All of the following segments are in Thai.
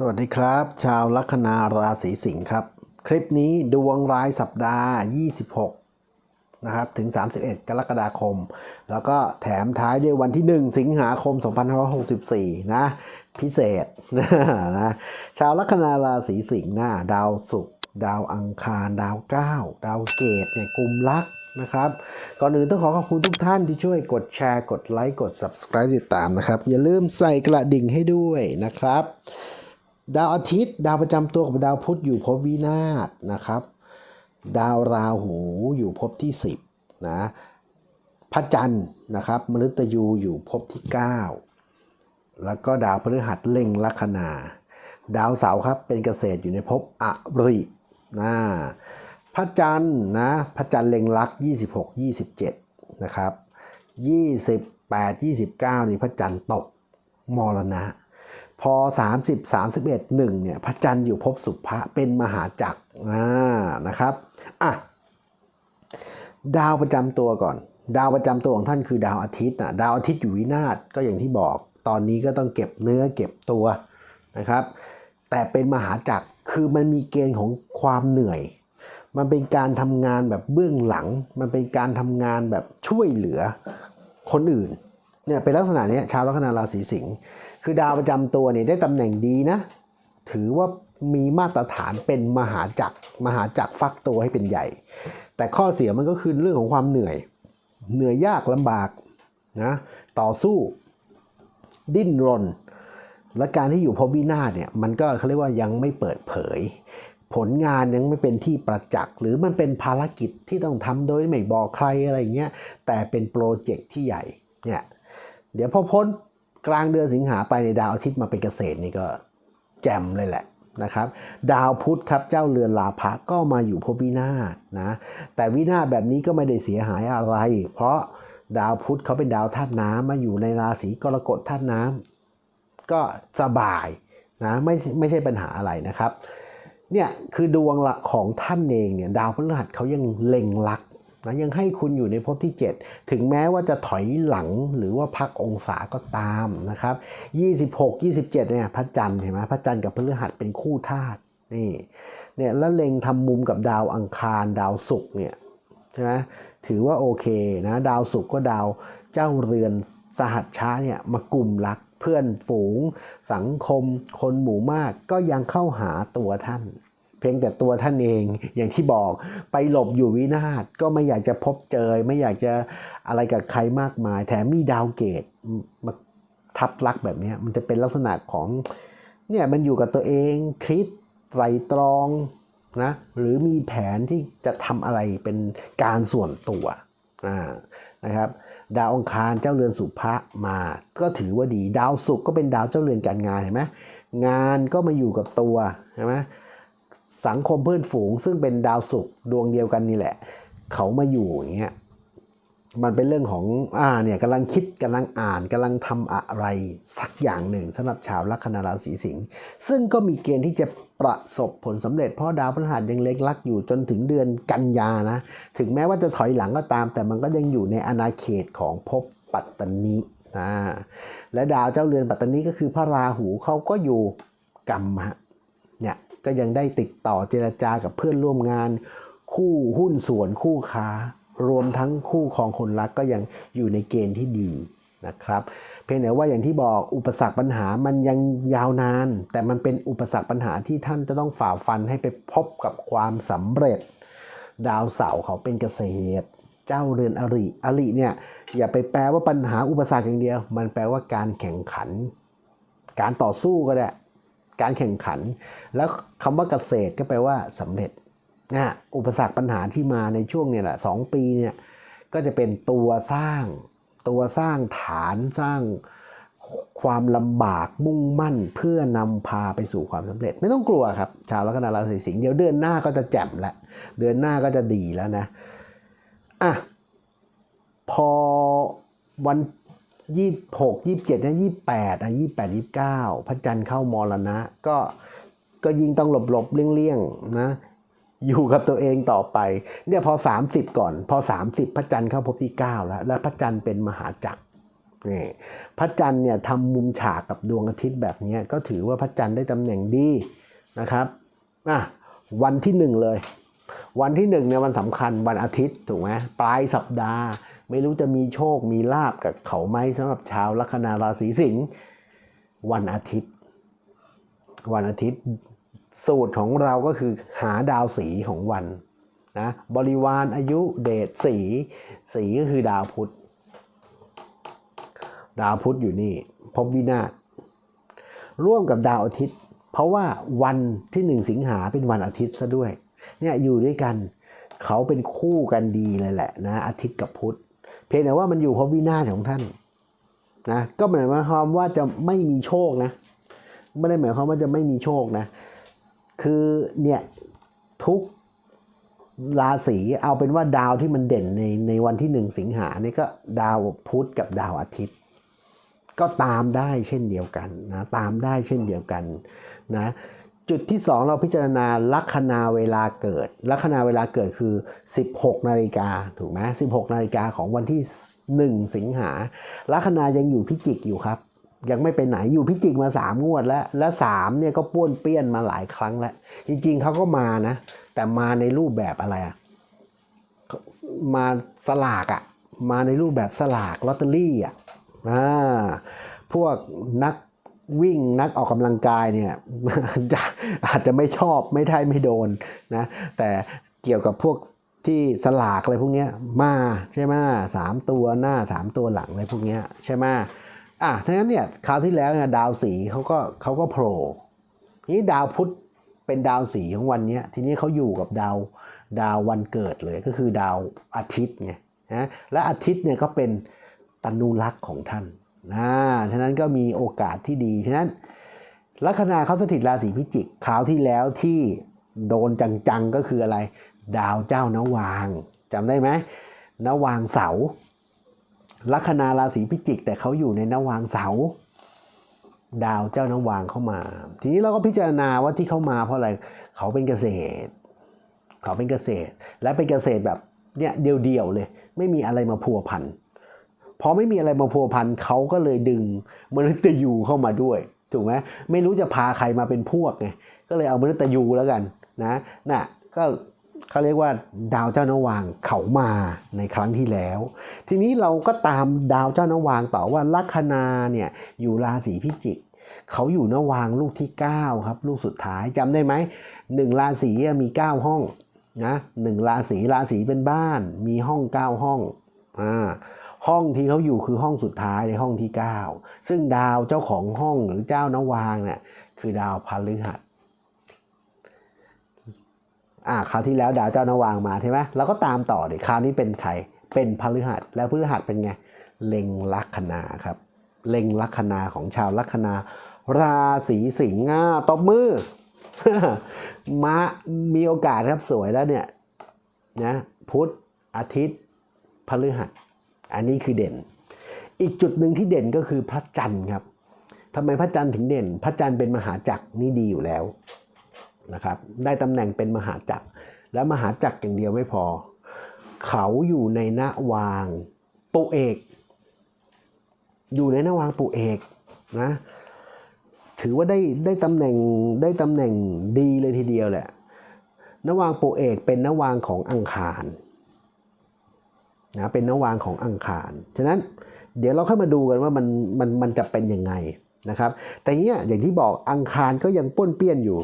สวัสดีครับ ชาวลัคนาราศีสิงห์ครับ คลิปนี้ดวงรายสัปดาห์ 26 นะครับถึง 31 กรกฎาคม แล้วก็แถมท้ายด้วยวันที่ 1 สิงหาคม 2564 นะ พิเศษนะชาวลัคนาราศีสิงห์หน้าดาวศุกร์ดาวอังคาร ดาวเก้าดาวเกตเนี่ยกลุ่มลักนะครับก่อนอื่นต้องขอขอบคุณทุกท่านที่ช่วยกดแชร์กดไลค์กด Subscribe ติดตามนะครับ อย่าลืมใส่กระดิ่งให้ด้วยนะครับ ดาวอาทิตย์ ดาวประจำตัวกับดาวพุธอยู่ภพวินาศนะครับ ดาวราหูอยู่ภพที่ 10นะพระจันทร์นะครับมฤตยูอยู่ภพที่ 9 แล้วก็ดาวพฤหัสเล็งลัคนา ดาวเสาร์ครับเป็นเกษตรอยู่ในภพอรินะพระจันทร์นะพระจันทร์เล็งลักษณ์26 27นะครับ28 29 นี่พระจันทร์ตกมรณะ พอ 30 31 1เนี่ยพระจันทร์อยู่ภพสุภะเป็นมหาจักรนะครับอะดาวประจำตัวก่อน ดาวประจำตัวของท่านคือดาวอาทิตย์นะดาวอาทิตย์อยู่วินาศก็อย่างที่บอกตอนนี้ก็ต้องเก็บเนื้อเก็บตัวนะครับ แต่เป็นมหาจักรคือมันมีเกณฑ์ของความเหนื่อย มันเป็นการทำงานแบบเบื้องหลัง มันเป็นการทำงานแบบช่วยเหลือคนอื่น เนี่ยเป็นลักษณะนี้ชาวลัคนาราศีสิงห์คือดาวประจำตัวเนี่ยได้ตำแหน่งดีนะ ถือว่ามีมาตรฐานเป็นมหาจักรมหาจักรฟักตัวให้เป็นใหญ่ แต่ข้อเสียมันก็คือเรื่องของความเหนื่อย เหนื่อยยากลำบากนะต่อสู้ ดิ้นรน และการที่อยู่พบวินาศเนี่ยมันก็เขาเรียกว่ายังไม่เปิดเผย ผลงานยังไม่เป็นที่ประจักษ์หรือมันเป็นภารกิจที่ต้องทำโดยไม่บอกใครอะไรเงี้ยแต่เป็นโปรเจกต์ที่ใหญ่เนี่ย เดี๋ยวพอพ้นกลางเดือนสิงหาไปในดาวอาทิตย์มาเป็นเกษตรนี่ก็แจ่มเลยแหละนะครับ ดาวพุธครับเจ้าเรือนลาภะก็มาอยู่พวินาศนะ แต่วินาศแบบนี้ก็ไม่ได้เสียหายอะไร เพราะดาวพุธเขาเป็นดาวธาตุน้ำมาอยู่ในราศีกรกฎธาตุน้ำก็สบายนะไม่ไม่ใช่ปัญหาอะไรนะครับเนี่ยคือดวงละของท่านเองเนี่ยดาวพฤหัสเขายังเล็งลัก นะยังให้คุณอยู่ในภพที่ 7 ถึงแม้ว่าจะถอยหลังหรือว่าพักองศาก็ตามนะครับ26 27เนี่ยพระจันทร์เห็นไหมพระจันทร์กับพฤหัสเป็นคู่ธาตุนี่เนี่ยแล้วเล็งทำมุมกับดาวอังคารดาวศุกร์เนี่ยใช่ไหมถือว่าโอเคนะดาวศุกร์ก็ดาวเจ้าเรือนสหัชชาเนี่ยมากลุ่มรักเพื่อนฝูง สังคม คนหมู่มากก็ยังเข้าหาตัวท่าน เพียงแต่ตัวท่านเองอย่างที่บอกไปหลบอยู่วินาศก็ไม่อยากจะพบเจอ ไม่อยากจะอะไรกับใครมากมาย แถมมีดาวเกตมาทับลักแบบนี้มันจะเป็นลักษณะของเนี่ยมันอยู่กับตัวเองคิดไตรตรองนะหรือมีแผนที่จะทำอะไรเป็นการส่วนตัวนะครับดาวองคารเจ้าเรือนสุภะมาก็ถือว่าดี ดาวศุกร์ก็เป็นดาวเจ้าเรือนการงานเห็นไหมงานก็มาอยู่กับตัวเห็นไหม สังคมเพื่อนฝูง ซึ่งเป็นดาวศุกร์ดวงเดียวกันนี่แหละ เขามาอยู่อย่างเงี้ยมันเป็นเรื่องของอ่าเนี่ยกำลังคิดกำลังอ่านกำลังทำอะไรสักอย่างหนึ่งสำหรับชาวลัคนาราศีสิงห์ซึ่งก็มีเกณฑ์ที่จะประสบผลสำเร็จเพราะดาวพฤหัสยังเล็กลักอยู่จนถึงเดือนกันยานะ ถึงแม้ว่าจะถอยหลังก็ตาม แต่มันก็ยังอยู่ในอาณาเขตของภพปัตตานีนะและดาวเจ้าเรือนปัตตานีก็คือพระราหูเขาก็อยู่กรรมฮะ ก็ยังได้ติดต่อเจรจากับเพื่อนร่วมงาน คู่หุ้นส่วนคู่ค้า รวมทั้งคู่ครองคนรักก็ยังอยู่ในเกณฑ์ที่ดีนะครับเพียงแต่ว่าอย่างที่บอกอุปสรรคปัญหามันยังยาวนาน แต่มันเป็นอุปสรรคปัญหาที่ท่านจะต้องฝ่าฟันให้ไปพบกับความสำเร็จ ดาวเสาร์เขาเป็นเกษตร เจ้าเรือนอริอริเนี่ยอย่าไปแปลว่าปัญหาอุปสรรคอย่างเดียว มันแปลว่าการแข่งขัน การต่อสู้ก็ได้ การแข่งขัน แล้วคำว่าเกษตรก็แปลว่าสำเร็จนะอุปสรรคปัญหาที่มาในช่วงเนี่ยแหละสองปีเนี่ยก็จะเป็นตัวสร้าง ตัวสร้างฐานสร้างความลำบากมุ่งมั่นเพื่อนำพาไปสู่ความสำเร็จ ไม่ต้องกลัวครับ ชาวลัคนาราศีสิงห์เดี๋ยวเดือนหน้าก็จะแจ่มแล้วเดือนหน้าก็จะดีแล้วนะอะพอวัน ยี่หกยี่เจ็ดนะยี่แปดอะยี่แปดยี่เก้าพระจันทร์เข้ามรณะ ก็ก็ยิ่งต้องหลบหลบเลี่ยงๆนะอยู่กับตัวเองต่อไป เนี่ยพอ 30 ก่อน พอ 30 พระจันทร์เข้าภพที่ 9 แล้ว แล้วพระจันทร์เป็นมหาจักรนี่พระจันทร์เนี่ยทำมุมฉากกับดวงอาทิตย์แบบนี้ก็ถือว่าพระจันทร์ได้ตำแหน่งดีนะครับอะวันที่หนึ่งเลย วันที่หนึ่งเนี่ยวันสำคัญวันอาทิตย์ถูกไหมปลายสัปดาห์ ไม่รู้จะมีโชคมีลาบกับเขาไหมสำหรับชาวลัคนาราศีสิงห์วันอาทิตย์ วันอาทิตย์สูตรของเราก็คือหาดาวสีของวันนะบริวารอายุเดชสีสีก็คือดาวพุธดาวพุธอยู่นี่พบวินาศร่วมกับดาวอาทิตย์ เพราะว่าวันที่หนึ่งสิงหาเป็นวันอาทิตย์ซะด้วยเนี่ยอยู่ด้วยกันเขาเป็นคู่กันดีเลยแหละนะอาทิตย์กับพุธ เพียงแต่ว่ามันอยู่เพราะวินาศของท่านนะก็หมายความว่าจะไม่มีโชคนะ ไม่ได้หมายความว่าจะไม่มีโชคนะ คือเนี่ยทุกราศีเอาเป็นว่าดาวที่มันเด่นในในวันที่หนึ่งสิงหาเนี่ยก็ดาวพุธกับดาวอาทิตย์ ก็ตามได้เช่นเดียวกันนะตามได้เช่นเดียวกันนะ จุดที่ 2 เราพิจารณาลัคนาเวลาเกิด ลัคนาเวลาเกิดคือ 16 นาฬิกาถูกไหม16 นาฬิกาของวันที่ 1 สิงหาลัคนายังอยู่พิจิกอยู่ครับยังไม่ไปไหนอยู่พิจิกมา3งวดแล้ว และ3เนี่ยก็ป้วนเปี้ยนมาหลายครั้งแล้ว จริงๆเขาก็มานะ แต่มาในรูปแบบอะไรอะมาสลากอะมาในรูปแบบสลากลอตเตอรี่อะอ่าพวกนัก วิ่งนักออกกำลังกายเนี่ยจะอาจจะไม่ชอบไม่ได้ไม่โดนนะแต่เกี่ยวกับพวกที่สลากอะไรพวกนี้มาใช่ไหมสามตัวหน้าสามตัวหลังอะไรพวกนี้ใช่ไหมอะทั้งนั้นเนี่ยคราวที่แล้วเนี่ยดาวสีเขาก็เขาก็โผล่นี้ดาวพุธเป็นดาวสีของวันนี้ทีนี้เขาอยู่กับดาวดาววันเกิดเลยก็คือดาวอาทิตย์ไงนะและอาทิตย์เนี่ยก็เป็นตนุรักษ์ของท่าน นะฉะนั้นก็มีโอกาสที่ดี ฉะนั้น ลัคนาเขาสถิตราศีพิจิกคราวที่แล้วที่โดนจังๆก็คืออะไร ดาวเจ้านวางจำได้ไหมนวางเสาลัคนาราศีพิจิก แต่เขาอยู่ในนวางเสาดาวเจ้านวางเข้ามา ทีนี้เราก็พิจารณาว่าที่เขามาเพราะอะไรเขาเป็นเกษตร เขาเป็นเกษตร และเป็นเกษตรแบบเนี่ยเดียวๆเลย ไม่มีอะไรมาพัวพัน พอไม่มีอะไรมาพัวพันเขาก็เลยดึงมนุษย์ตยูเข้ามาด้วยถูกไหมไม่รู้จะพาใครมาเป็นพวกไงก็เลยเอามนุษย์ตยูแล้วกันนะน่ะก็เขาเรียกว่าดาวเจ้านวางเขามาในครั้งที่แล้ว ทีนี้เราก็ตามดาวเจ้านวางต่อว่าลัคนาเนี่ยอยู่ราศีพิจิกเขาอยู่นวางลูกที่ 9 ครับลูกสุดท้ายจำได้ไหมหนึ่งราศีมี 9 ห้องนะหนึ่งราศีราศีเป็นบ้านมีห้อง 9 ห้องอ่า ห้องที่เขาอยู่คือห้องสุดท้ายในห้องที่ 9 ซึ่งดาวเจ้าของห้องหรือเจ้านวางเนี่ยคือดาวพฤหัสอ่าคราวที่แล้วดาวเจ้านวางมาใช่ไหมเราก็ตามต่อเดี๋ยวคราวนี้เป็นใครเป็นพฤหัสแล้วพฤหัสเป็นไงเล็งลัคนาครับเล็งลัคนาของชาวลัคนา ราศีสิงห์อ่าตบมือมามีโอกาสครับสวยแล้วเนี่ยนะพุธอาทิตย์พฤหัส อันนี้คือเด่น อีกจุดหนึ่งที่เด่นก็คือพระจันทร์ครับทำไมพระจันทร์ถึงเด่น พระจันทร์เป็นมหาจักรนี่ดีอยู่แล้วนะครับได้ตำแหน่งเป็นมหาจักร แล้วมหาจักรอย่างเดียวไม่พอ เขาอยู่ในนาวางปุเอก อยู่ในนาวางปุเอกนะถือว่าได้ได้ตำแหน่งได้ตำแหน่งดีเลยทีเดียวแหละนวางปุเอกเป็นนวางของอังคาร นะเป็นนวางของอังคาร ฉะนั้นเดี๋ยวเราค่อยมาดูกันว่ามันมันมันจะเป็นยังไงนะครับ แต่เนี้ยอย่างที่บอกอังคารก็ยังป้วนเปี้ยนอยู่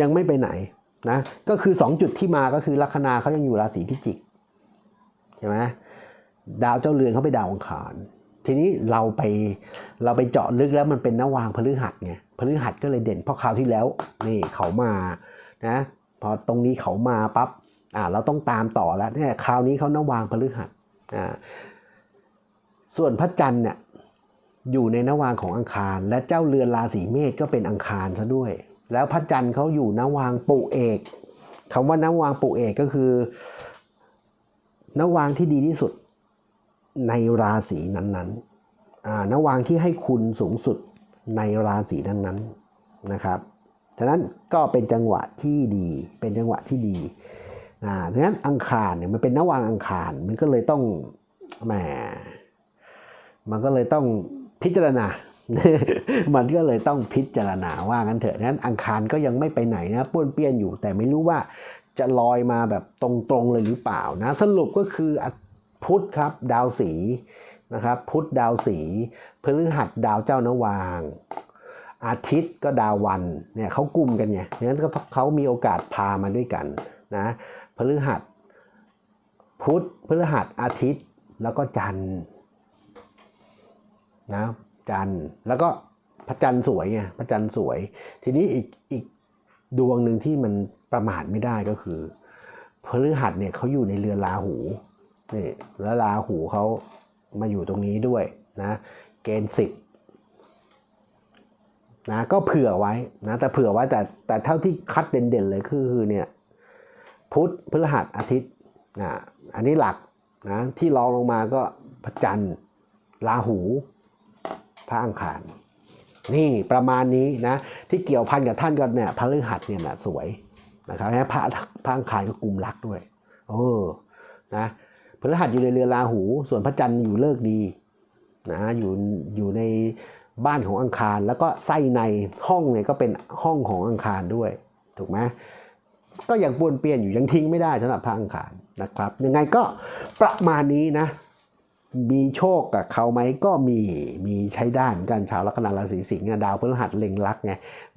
ยังไม่ไปไหนนะก็คือ 2 จุดที่มาก็คือลัคนาเขายังอยู่ราศีพิจิกใช่ไหมดาวเจ้าเรือนเขาไปดาวอังคาร ทีนี้เราไปเราไปเจาะลึกแล้วมันเป็นนวางพฤหัสไงพฤหัสก็เลยเด่นเพราะคราวที่แล้วนี่เขามานะพอตรงนี้เขามาปั๊บ อ่าเราต้องตามต่อแล้วเนี่ยคราวนี้เขานวางพฤหัสอ่าส่วนพระจันทร์เนี่ยอยู่ในนวางของอังคาร และเจ้าเรือนราศีเมษก็เป็นอังคารซะด้วย แล้วพระจันทร์เขาอยู่นวางปุเอกคำว่านวางปุเอกก็คือนวางที่ดีที่สุดในราศีนั้นๆอ่านวางที่ให้คุณสูงสุดในราศีนั้นๆนะครับ ฉะนั้นก็เป็นจังหวะที่ดี เป็นจังหวะที่ดี อ่าดังนั้นอังคารเนี่ยมันเป็นนวางอังคารมันก็เลยต้องแหมมันก็เลยต้องพิจารณา มันก็เลยต้องพิจารณาว่างั้นเถอะนั้นอังคารก็ยังไม่ไปไหนนะป้วนเปี้ยนอยู่ แต่ไม่รู้ว่าจะลอยมาแบบตรงๆเลยหรือเปล่านะ สรุปก็คือพุธครับดาวสีนะครับพุธดาวสีพฤหัสดาวเจ้านวาง อาทิตย์ก็ดาววันเนี่ยเขากลุ่มกันไงฉะนั้นก็เขามีโอกาสพามาด้วยกันนะ พฤหัส พุธพฤหัสอาทิตย์ แล้วก็จันทร์นะจันทร์แล้วก็พระจันทร์สวยไงพระจันทร์สวย ทีนี้อีกอีกดวงหนึ่งที่มันประมาทไม่ได้ก็คือพฤหัสเนี่ยเขาอยู่ในเรือนราหูนี่แล้วราหูเขามาอยู่ตรงนี้ด้วยนะเกณฑ์สิบนะก็เผื่อไว้นะแต่เผื่อไว้แต่แต่เท่าที่คัดเด่นๆเลยคือคือเนี่ย พุธพฤหัสอาทิตย์นะอันนี้หลักนะที่รองลงมาก็พระจันทร์ราหู พระอังคาร นี่ประมาณนี้นะที่เกี่ยวพันกับท่านก็เนี่ยพระฤหัสเนี่ยนะสวยนะครับนะพระพระอังคารก็กลุ่มรักด้วยโอ้นะพฤหัสอยู่ในเรือราหู ส่วนพระจันทร์อยู่เลิกดีนะอยู่อยู่ในบ้านของอังคาร แล้วก็ไส้ในห้องเนี่ยก็เป็นห้องของอังคารด้วยถูกไหม ก็ยังปวนเปียนอยู่ยังทิ้งไม่ได้สำหรับพระอังคารนะครับ ยังไงก็ประมาณนี้นะ มีโชคกับเขาไหมก็มีมีใช้ด้เหมือนกันชาวลัคนาราศีสิงห์ดาวพฤหัสเล็งลักไง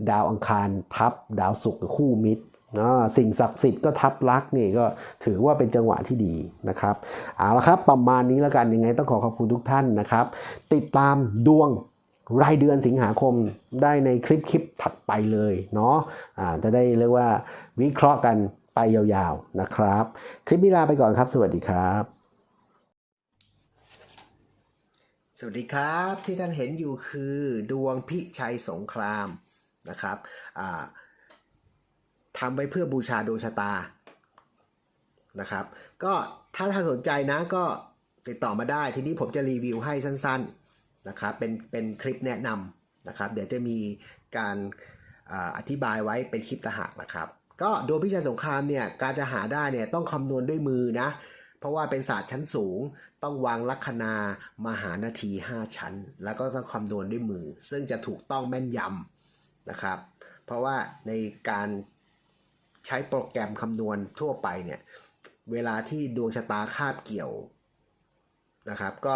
ดาวอังคารทับ ดาวศุกร์คู่มิตรเนาะสิ่งศักดิ์สิทธิ์ก็ทับลักนี่ก็ถือว่าเป็นจังหวะที่ดีนะครับเอาละครับประมาณนี้แล้วกันยังไงต้องขอขอบคุณทุกท่านนะครับ ติดตามดวง รายเดือนสิงหาคมได้ในคลิปคลิปถัดไปเลยเนาะอ่าจะได้เรียกว่าวิเคราะห์กันไปยาวๆนะครับ คลิปนี้ลาไปก่อนครับ สวัสดีครับ สวัสดีครับที่ท่านเห็นอยู่คือดวงพิชัยสงครามนะครับอ่าทำไว้เพื่อบูชาดวงชะตานะครับ ก็ถ้าท่านสนใจนะก็ติดต่อมาได้ทีนี้ผมจะรีวิวให้สั้นๆ นะครับเป็นเป็นคลิปแนะนำนะครับ เดี๋ยวจะมีการอธิบายไว้เป็นคลิปตางหากนะครับ ก็ดวงพิชัยสงครามเนี่ยการจะหาได้เนี่ยต้องคำนวณด้วยมือนะ เพราะว่าเป็นศาสตร์ชั้นสูง ต้องวางลัคนา มหานาที 5 ชั้น แล้วก็ต้องคำนวณด้วยมือ ซึ่งจะถูกต้องแม่นยำนะครับ เพราะว่าในการใช้โปรแกรมคำนวณทั่วไปเนี่ยเวลาที่ดวงชะตาคาบเกี่ยวนะครับ ก็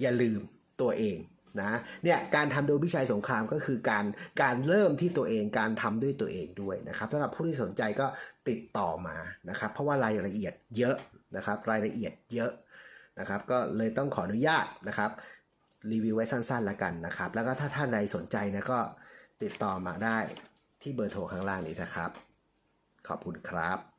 อย่าลืมตัวเองนะเนี่ยการทำโดยพิชัยสงครามก็คือการการเริ่มที่ตัวเองการทำด้วยตัวเองด้วยนะครับสำหรับผู้ที่สนใจก็ติดต่อมานะครับเพราะว่ารายละเอียดเยอะนะครับรายละเอียดเยอะนะครับก็เลยต้องขออนุญาตนะครับรีวิวไว้สั้นๆแล้วกันนะครับแล้วก็ถ้าท่านใดสนใจนะก็ติดต่อมาได้ที่เบอร์โทรข้างล่างนี้นะครับ ขอบคุณครับ